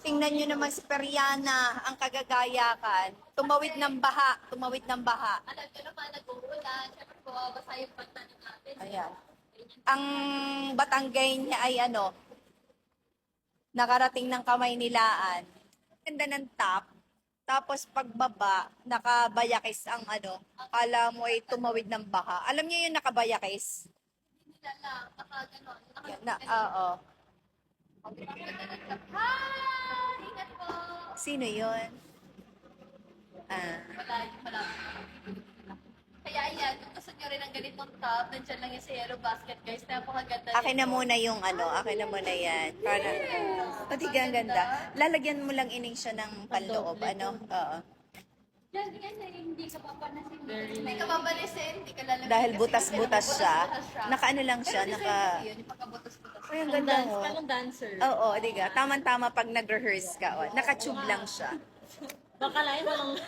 tingnan nyo naman si Periana, ang kagagayakan. Tumawid ng baha, tumawid ng baha. Alam nyo naman, nag-uulan. Siyempre, bumabasa yung pagtanong natin. Ayan. Ang Batanggay niya ay ano, nakarating ng kamay nilaan. Ganda ng top. Tapos pagbaba, nakabayakis ang ano, kala mo ay tumawid ng baha. Alam niyo yung nakabayakis? Hindi nila lang, naka gano'n. Naka, Na, oo. Hi! Ingat po! Sino yun? Ah. Yung wala. Kaya yan, kung gusto nyo rin ng ganitong top, nandiyan lang yung sa yellow basket, guys. Napakaganda Akin na nito. muna yung ano, akin na muna yan. Para, pati ang ganda. Lalagyan mo lang ining siya ng panloob, ano? Oo. Yan, yan, yan, hindi ka papanasin. Hindi ka papanasin, hindi ka lalagyan. Dahil butas-butas siya. siya. Naka-ano lang siya, naka... yun, yung pagkabutas-butas. Ay, ang ganda mo. Parang dancer. Oo, di ka. Tama-tama pag nag-rehearse ka. Oh. Naka-tube lang siya. Baka lain walang...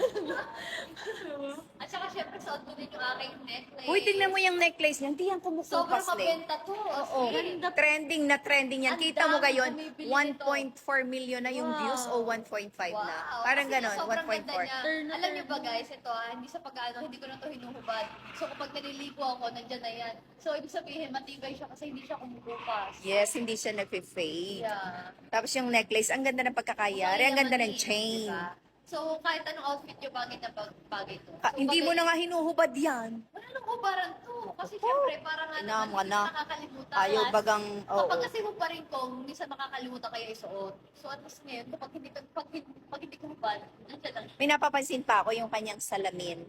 At saka syempre, suot mo din yung aking necklace. Uy, tingnan mo yung necklace niya. Hindi yan Sobrang kumukupas lang. mabenta to. Oo. Ganda. Trending na trending yan. Ang Kita mo dami ngayon, bumibili 1.4 million na yung Wow. views o 1.5 na. Wow. Parang Kasi ganon, sobrang ganda 1.4. niya. Turn na Alam turn. niyo ba guys, ito ah, hindi sa pag-ano, hindi ko na to hinuhubad. So kapag naliligo ako, nandyan na yan. So ibig sabihin, matibay siya kasi hindi siya kumukupas. Yes, hindi siya nag-fade. Yeah. Tapos yung necklace, ang ganda ng pagkakayari, ang ganda ng Diba? So kahit anong outfit niyo, bagay na bag- bagay to. Ka- So, hindi mo bagay- na nga hinuhubad yan. Wala nang hubaran to. Kasi syempre, parang ano, Ina mo hindi na. nakakalimutan. Ayaw Last- bagang, oo. Kapag kasi hubarin ko, minsan makakalimutan kaya isuot. So at least ngayon, kapag hindi, pag, pag, pag hindi ko hubad, nandiyan lang. May napapansin pa ako yung kanyang salamin.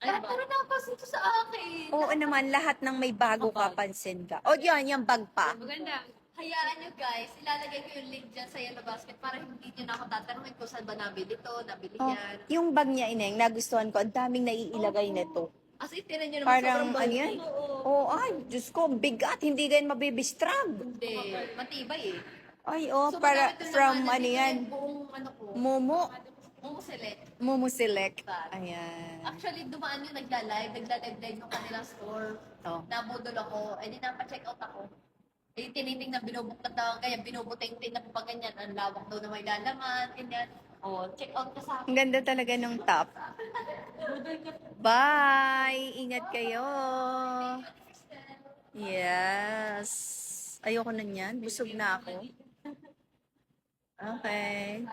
Ano Lahat ba? pero napasin to sa akin. Oo naman, lahat ng may bago ka, pansin ka. O yan, yung bag pa. Maganda. Hayaan nyo guys, ilalagay ko yung link dyan sa Yellow Basket para hindi nyo na ako tatanungin kung saan ba nabili to, nabili Oh, yan. yung bag niya, Ineng, nagustuhan ko. Ang daming naiilagay nito. As in, tinan nyo naman Parang, sobrang ano yan? Oo, ay, Diyos ko, bigat. Hindi ganyan mabibistrag. Hindi, matibay eh. Ay, oh, So, para from, ano yan, yung Buong ano ko. Momo. Momo Select. Momo Select. Ayan. Actually, dumaan yung nagla-live, nagla-live-live ng kanilang store. Oh. Nabudol ako, eh di napa-check out ako. Eh, tinitingnan, binubuklat na, kaya binubuteng-ting na pa ganyan, ang lawak daw na may lalaman, ganyan. Oh, check out ka sa akin. Ganda talaga ng top. Bye! Ingat kayo! Yes! Ayoko na niyan. Busog na ako. Okay.